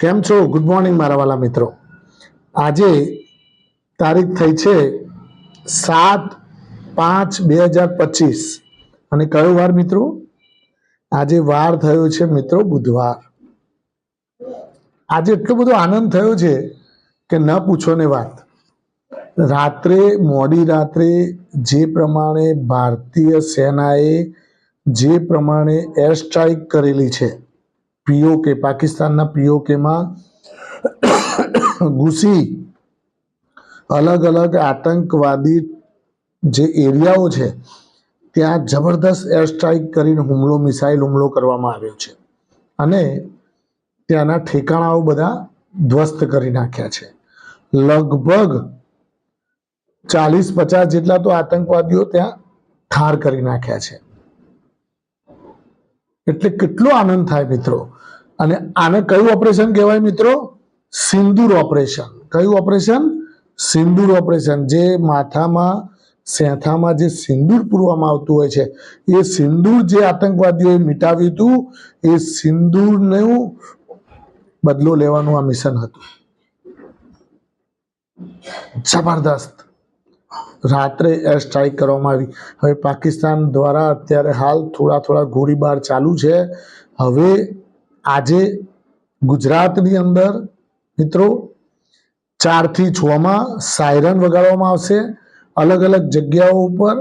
કેમ છો? Good morning મારા વાલા મિત્રો. આજે તારીખ થઈ છે સાત પાંચ બે હજાર પચીસ. અને કયો વાર મિત્રો? આજે વાર થયો છે મિત્રો બુધવાર. આજે એટલો બધો આનંદ થયો છે કે ન પૂછો ને વાત. રાત્રે, મોડી રાત્રે, જે પ્રમાણે ભારતીય સેનાએ જે પ્રમાણે એર સ્ટ્રાઇક કરેલી છે પીઓકે, પાકિસ્તાનના પીઓકેમાં ઘૂસી અલગ અલગ આતંકવાદી જે એરિયાઓ છે, ત્યાં જબરદસ્ત એર સ્ટ્રાઇક કરીને હુમલો, મિસાઇલ હુમલો કરવામાં આવ્યો છે. અને ત્યાંના ઠેકાણાઓ બધા ધ્વસ્ત કરી નાખ્યા છે. લગભગ ચાલીસ પચાસ જેટલા તો આતંકવાદીઓ ત્યાં ઠાર કરી નાખ્યા છે. એટલે કેટલો આનંદ થાય મિત્રો. અને આને કયું ઓપરેશન કહેવાય મિત્રો? સિંદૂર ઓપરેશન કયું ઓપરેશન સિંદૂર ઓપરેશન જે માથામાં, સેથામાં જે સિંદૂર પૂરવામાં આવતું હોય છે, એ સિંદૂર જે આતંકવાદીઓએ મિટાવ્યું હતું, એ સિંદૂરનું બદલો લેવાનું આ મિશન હતું. જબરદસ્ત. રાત્રે એર સ્ટ્રાઇક કરવામાં આવી. હવે પાકિસ્તાન દ્વારા અત્યારે હાલ થોડા થોડા ગોળીબાર ચાલુ છે. હવે આજે ગુજરાતની અંદર મિત્રો ચારથી છમાં સાયરન વગાડવામાં આવશે. અલગ અલગ જગ્યાઓ ઉપર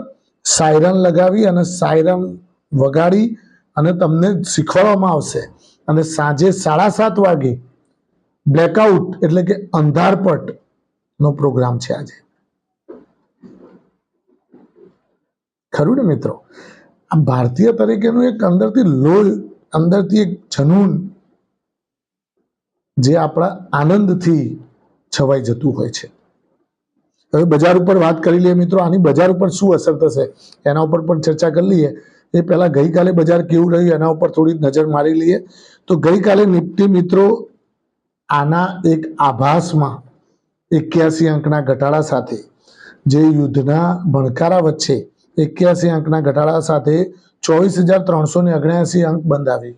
સાયરન લગાવી અને સાયરન વગાડી અને તમને શીખવાડવામાં આવશે. અને સાંજે સાડા સાત વાગે બ્લેકઆઉટ એટલે કે અંધારપટ નો પ્રોગ્રામ છે આજે. ખરું ને મિત્રો? આ ભારતીય તરીકેનું એક અંદરથી લોહ અંદરથી એક જનૂન જે આપણા આનંદથી છવાઈ જતું હોય છે. હવે બજાર ઉપર વાત કરી લઈએ મિત્રો, આની બજાર ઉપર શું અસર થશે? એના ઉપર પણ ચર્ચા કરી લઈએ. એ પહેલાં ગઈકાલે બજાર કેવું રહ્યું એના ઉપર થોડી નજર મારી લઈએ. તો ગઈકાલે નિફ્ટી મિત્રો આના એક આભાસમાં એક્યાસી અંકના ઘટાડા સાથે જે યુદ્ધના ભણકારા વચ્ચે એક્યાસી અંકના ઘટાડા સાથે ચોવીસ હજાર ત્રણસો ને ઓગણ્યાસી અંક બંધાવી.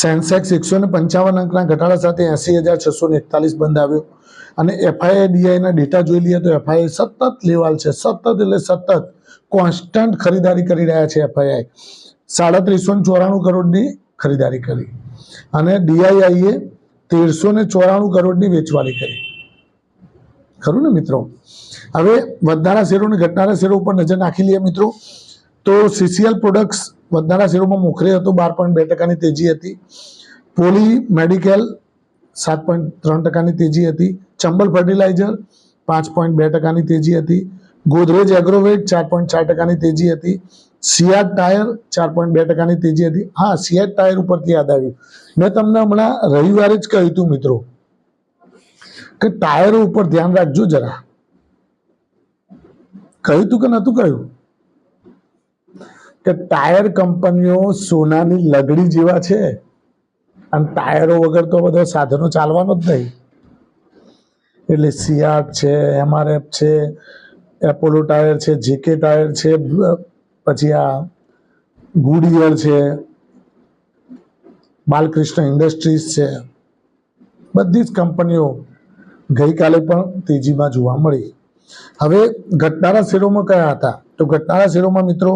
સેન્સેક્સ એકસો ને પંચાવન અંકના ઘટાડા સાથે એસી હજાર છસો ને એકતાલીસ બંધાવ્યો. અને એફઆઈઆઈડીઆઈના ડેટા જોઈ લઈએ તો એફઆઈ સતત લેવાલ છે. સતત એટલે સતત કોન્સ્ટન્ટ ખરીદારી કરી રહ્યા છે એફઆઈઆઈ. સાડત્રીસો ને ચોરાણું કરોડની ખરીદારી કરી. અને ડીઆઈઆઈએ તેરસો ને ચોરાણું કરોડની વેચવાલી કરી. ખરું ને મિત્રો? હવે વધનારા શેરો અને ઘટનારા શેરો ઉપર નજર નાખી લઈએ મિત્રો. તો સીસીએલ પ્રોડક્ટ્સ વધનારા શેરોમાં મોખરે હતો, બાર પોઈન્ટ બે ટકાની તેજી હતી. પોલી મેડિકેલ સાત પોઈન્ટ ત્રણ ટકાની તેજી હતી. ચંબલ ફર્ટિલાઇઝર પાંચ પોઈન્ટ બે ટકાની તેજી હતી. ગોદરેજ એગ્રોવેટ ચાર પોઈન્ટ ચાર ટકાની તેજી હતી. સિયાટ ટાયર ચાર પોઈન્ટ બે ટકાની તેજી હતી. હા, સિયાટ ટાયર ઉપરથી યાદ આવ્યું. મેં તમને હમણાં રવિવારે જ કહ્યું હતું મિત્રો કે ટાયરો ઉપર ધ્યાન રાખજો જરા. કહ્યું તું કે નતું કહ્યું? કે ટાયર કંપનીઓ સોનાની લગડી જેવા છે અને ટાયરો વગર તો બધા સાધનો ચાલવાનો જ નહીં. એટલે સિયાટ છે, એમઆરએફ છે, એપોલો ટાયર છે, જેકે ટાયર છે, પછી આ ગુડિયર છે, બાલકૃષ્ણ ઇન્ડસ્ટ્રીઝ છે. બધી જ કંપનીઓ ગઈકાલે પણ તેજીમાં જોવા મળી. હવે ઘટનારા શેરોમાં કયા હતા? તો ઘટનારા શેરોમાં મિત્રો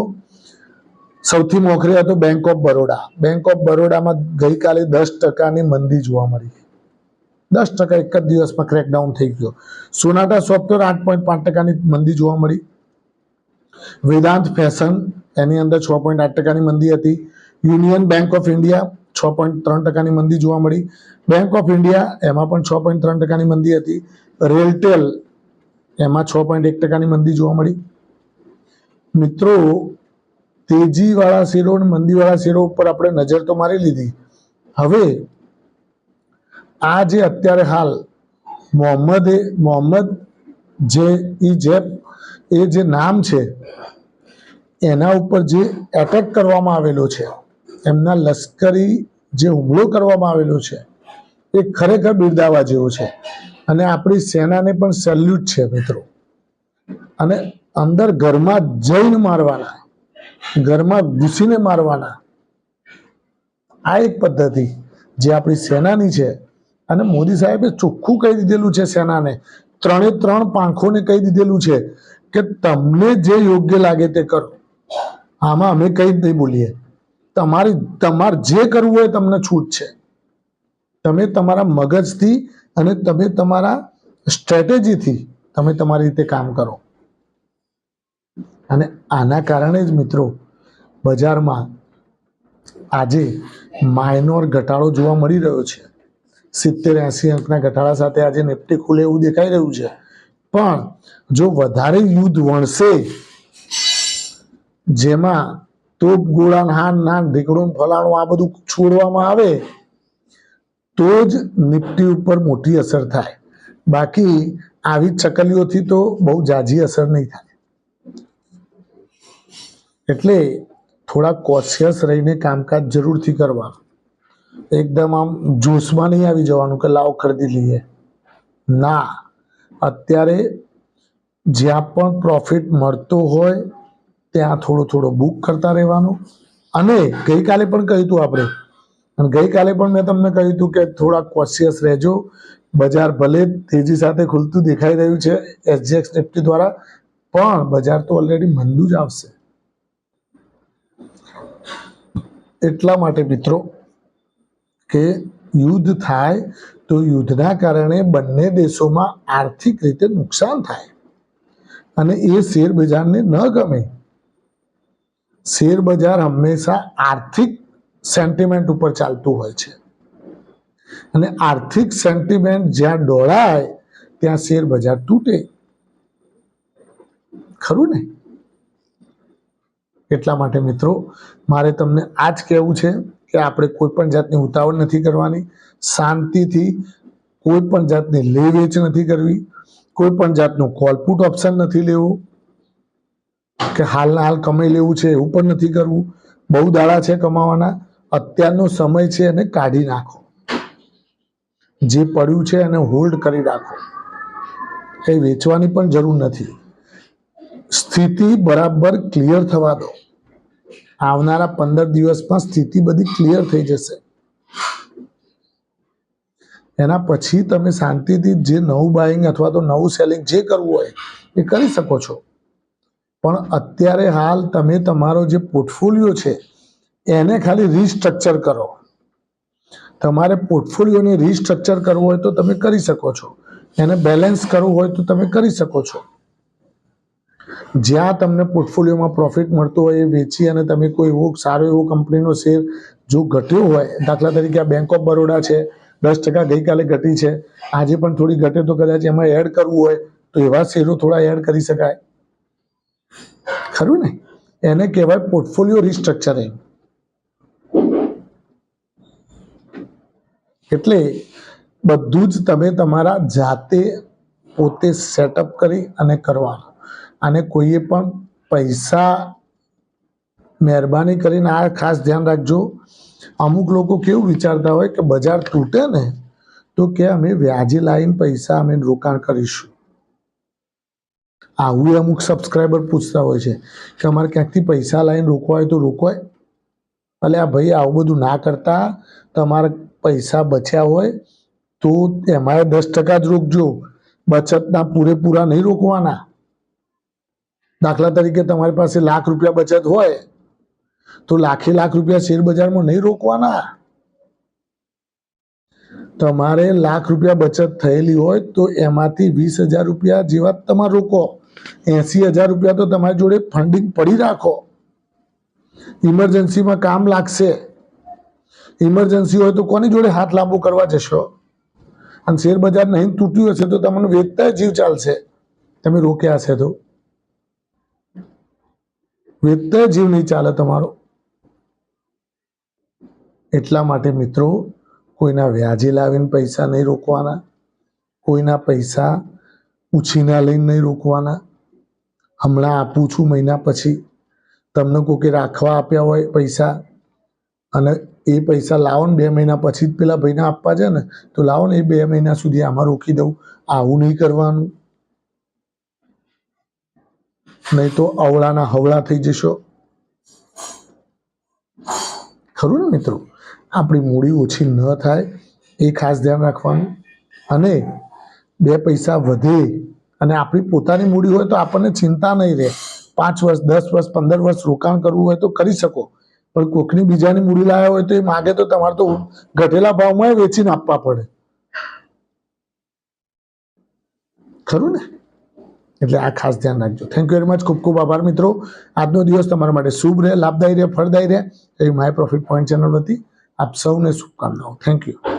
સૌથી મોખરે હતો bank of Baroda bank of બરોડામાં ગઈકાલે દસ ટકાની મંદી જોવા મળી. દસ ટકા એક જ દિવસમાં ક્રેકડાઉન થઈ ગયો. સોનાટા સોફ્ટવેર આઠ પોઈન્ટ પાંચ ટકાની મંદી જોવા મળી. વેદાંત ફેશન એની અંદર છ પોઈન્ટ આઠ ટકાની મંદી હતી. યુનિયન બેંક ઓફ ઇન્ડિયા છ પોઈન્ટ ત્રણ ટકાની મંદી જોવા મળી. બેંક ઓફ ઇન્ડિયા એમાં પણ છ પોઈન્ટ ત્રણ ટકાની મંદી હતી. રેલટેલ એમાં છ પોઈન્ટ એક ટકાની મંદી જોવા મળી. મિત્રો, તેજીવાળા શેરો અને મંદીવાળા શેરો ઉપર આપણે નજર તો મારી લીધી. હવે, આ જે અત્યારે હાલ મોહમ્મદ મોહમ્મદ જે ઈ જે એ જે નામ છે, એના ઉપર જે એટેક કરવામાં આવેલો છે એમના લશ્કરી જે હુમલો કરવામાં આવેલો છે, એ ખરેખર બિરદાવા જેવો છે. અને આપણી સેનાને પણ સેલ્યુટ છે મિત્રો. અને અંદર ઘરમાં જઈને મારવાના, ઘરમાં ઘૂસીને મારવાના, આ એક પદ્ધતિ જે આપણી સેનાની છે. અને મોદી સાહેબે ચોખ્ખું કહી દીધેલું છે સેનાને, ત્રણે ત્રણ પાંખોને કહી દીધેલું છે કે તમને જે યોગ્ય લાગે તે કરો. આમાં અમે કંઈ જ નહીં બોલીએ. તમારી, તમારે જે કરવું હોય તમને છૂટ છે. તમે તમારા મગજથી અને તમે તમારા સ્ટ્રેટેજીથી તમે તમારી રીતે કામ કરો. અને આના કારણે જ મિત્રો, બજારમાં આજે માઇનોર ઘટાડો જોવા મળી રહ્યો છે. સિત્તેર એંસી અંકના ઘટાડા સાથે આજે નિફ્ટી ખુલે એવું દેખાઈ રહ્યું છે. પણ જો વધારે યુદ્ધ વણશે જેમાં તોપ ગોળા નાન નાન ઢીકડું ફલાણું, આ બધું છોડવામાં આવે, તો જ નિફ્ટી ઉપર મોટી અસર થાય. બાકી આવી ચકલીઓથી તો બહુ જાજી અસર નહીં થાય. એટલે થોડા કોશિયસ રહીને કામકાજ જરૂરથી કરવાનું. એકદમ આમ જોશમાં નહીં આવી જવાનું કે લાવ ખરીદી લઈએ. ના, અત્યારે જ્યાં પણ પ્રોફિટ મળતો હોય ત્યાં થોડો થોડો બુક કરતા રહેવાનું. અને ગઈકાલે પણ કહ્યું હતું આપણે. અને ગઈકાલે પણ મેં તમને કહ્યું હતું કે થોડા કોશિયસ રહેજો. બજાર ભલે તેજી સાથે ખુલતું દેખાઈ રહ્યું છે એસજીએક્સ નિફ્ટી દ્વારા, પણ બજાર તો ઓલરેડી મંદું જ આવશે. એટલા માટે મિત્રો કે યુદ્ધ થાય તો યુદ્ધના કારણે બંને દેશોમાં આર્થિક રીતે નુકસાન થાય. અને એ શેર બજારને ન ગમે શેર બજાર હંમેશા આર્થિક સેન્ટિમેન્ટ ઉપર ચાલતું હોય છે. અને આર્થિક સેન્ટિમેન્ટ જ્યાં ડોળાય, ત્યાં શેર બજાર તૂટે. ખરું ને? એટલા માટે મિત્રો, મારે તમને આ જ કહેવું છે કે આપણે કોઈ પણ જાતની ઉતાવળ નથી કરવાની. શાંતિથી કોઈ પણ જાતની લે વેચ નથી કરવી. કોઈ પણ જાતનું કોલપુટ ઓપ્શન નથી લેવું. કે હાલના હાલ કમાઈ લેવું છે એવું પણ નથી કરવું. બહુ દાડા છે કમાવાના. અત્યારનો સમય છે એને કાઢી નાખો. જે પડ્યું છે એને હોલ્ડ કરી રાખો. એ વેચવાની પણ જરૂર નથી. સ્થિતિ બરાબર ક્લિયર થવા દો. આવનારા પંદર દિવસમાં સ્થિતિ બધી ક્લિયર થઈ જશે. એના પછી તમે શાંતિથી જે નવું બાઇંગ અથવા તો નવું સેલિંગ જે કરવું હોય એ કરી શકો છો. પણ અત્યારે હાલ તમે તમારો જે પોર્ટફોલિયો છે, એને ખાલી રીસ્ટ્રક્ચર કરો. તમારે પોર્ટફોલિયોને રીસ્ટ્રક્ચર કરવું હોય તો તમે કરી શકો છો. એને બેલેન્સ કરવું હોય તો તમે કરી શકો છો. જ્યાં તમને પોર્ટફોલિયોમાં પ્રોફિટ મળતો હોય એ વેચી અને તમે કોઈ એવો સારો એવો કંપનીનો શેર જો ઘટ્યો હોય, દાખલા તરીકે આ બેંક ઓફ બરોડા છે, દસ ટકા ગઈકાલે ઘટી છે, આજે પણ થોડી ઘટે તો કદાચ એમાં એડ કરવું હોય તો એવા શેરો થોડા એડ કરી શકાય. ખરું ને? એને કહેવાય પોર્ટફોલિયો રિસ્ટ્રક્ચરિંગ એટલે બધું જ તમે તમારા જાતે પોતે સેટઅપ કરી અને કરવાનું. અને કોઈએ પણ પૈસા મહેરબાની કરીને આ ખાસ ધ્યાન રાખજો. અમુક લોકો કેવું વિચારતા હોય કે બજાર તૂટે ને, તો કે અમે વ્યાજે લાવીને પૈસા અમે રોકાણ કરીશું. આવું અમુક સબસ્ક્રાઈબર પૂછતા હોય છે કે અમારે ક્યાંકથી પૈસા લાવીને રોકવા હોય તો રોકવાય? એટલે આ ભાઈ આવું બધું ના કરતા, તમારા પૈસા બચ્યા હોય તો એમાં દસ ટકા જ રોકજો. બચતના પૂરેપૂરા નહીં રોકવાના. દાખલા તરીકે તમારી પાસે લાખ રૂપિયા બચત હોય તો લાખે લાખ રૂપિયા શેર બજારમાં નહીં રોકવાના. તમારે લાખ રૂપિયા બચત થયેલી હોય તો એમાંથી વીસ હજાર રૂપિયા જેવા તમારે રોકો. એસી હજાર રૂપિયા તો તમારી જોડે ફંડિંગ પડી રાખો. ઇમરજન્સીમાં કામ લાગશે. ઇમરજન્સી હોય તો કોની જોડે હાથ લાંબો કરવા જશો? અને શેર બજાર નહીં તૂટ્યું હશે તો તમને વેચતા જીવ ચાલશે. તમે રોક્યા હશે તો. વેચતા જીવ નહીં ચાલે તમારો. એટલા માટે મિત્રો, કોઈના વ્યાજે લાવીને પૈસા નહીં રોકવાના, કોઈના પૈસા ઉછીના લઈને નહીં રોકવાના હમણાં આપું છું મહિના પછી. તમને કોકે રાખવા આપ્યા હોય પૈસા? અને એ પૈસા લાવો ને બે મહિના પછી જ પેલા ભાઈને આપવા છે ને, તો લાવો ને એ બે મહિના સુધી આમાં રોકી દઉં. આવું નહીં કરવાનું. નહીં તો અવળાના હવળા થઈ જશો. ખરું ને મિત્રો? આપણી મૂડી ઓછી ન થાય. એ ખાસ ધ્યાન રાખવાનું. અને બે પૈસા વધે અને આપણી પોતાની મૂડી હોય તો આપણને ચિંતા નહીં રહે. પાંચ વર્ષ, દસ વર્ષ, પંદર વર્ષ રોકાણ કરવું હોય તો કરી શકો. પણ કોકની બીજાની મૂડી લાવ્યા હોય તો એ માગે તો તમારે તો ઘટેલા ભાવમાં વેચીને આપવા પડે. ખરું ને? એટલે આ ખાસ ધ્યાન રાખજો. થેન્ક યુ વેરી મચ ખૂબ ખૂબ આભાર મિત્રો. આજનો દિવસ તમારા માટે શુભ રહે, લાભદાયી રહે, ફળદાયી રહે એવી માય પ્રોફિટ પોઈન્ટ ચેનલ વતી આપ સૌને શુભકામનાઓ. Thank you